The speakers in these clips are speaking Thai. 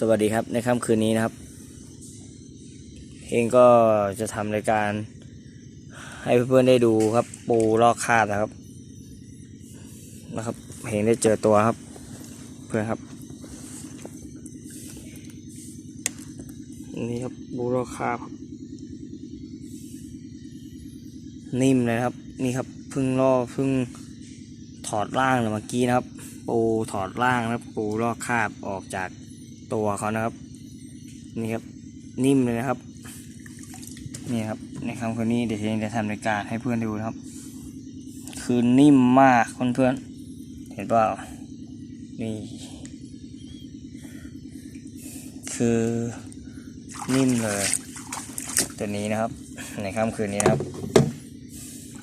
สวัสดีครับในค่ำคืนนี้นะครับ เองก็จะทำรายการ ให้เพื่อนๆได้ดูครับ ปูลอกคาบนะครับ นะครับเห็นได้เจอตัวครับ เพื่อนครับนี่ครับปูลอกคาบนิ่มเลยครับ นี่ครับเพึ่งลอกเพึ่งถอดร่างเลยเมื่อกี้นะครับ ปูถอดร่างนะครับปูลอกคาบออกจาก ตัวเขานะครับ นี่ครับนิ่มเลยนะครับ นี่ครับในคำคนนี้เดี๋ยวเองจะทำรายการให้เพื่อนดูนะครับ คือนิ่มมากเพื่อนๆเห็นเปล่านี่คือนิ่มเลย ตัวนี้นะครับ ในค่ำคืนนี้นะครับ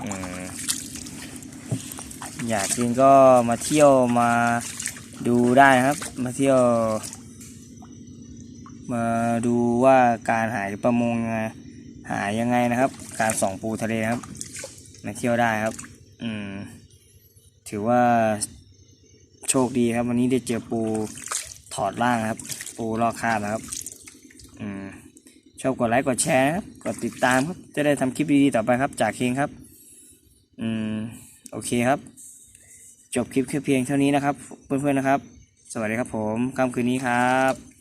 ออยากกินก็มาเที่ยวมาดูได้นะครับ มาเที่ยว ดูว่าการหายประมงหายยังไงนะครับ การส่องปูทะเลครับมาเที่ยวได้ครับ อืม ถือว่าโชคดีครับ วันนี้ได้เจอปูถอดร่างครับ ปูลอกคาบนะครับ อืมชอบกดไลค์กดแชร์กดติดตามครับ จะได้ทำคลิปดีๆต่อไปครับ จากเคงครับ อืม โอเคครับ จบคลิปแค่เพียงเท่านี้นะครับ เพื่อนๆนะครับ สวัสดีครับผมค่ำคืนนี้ครับ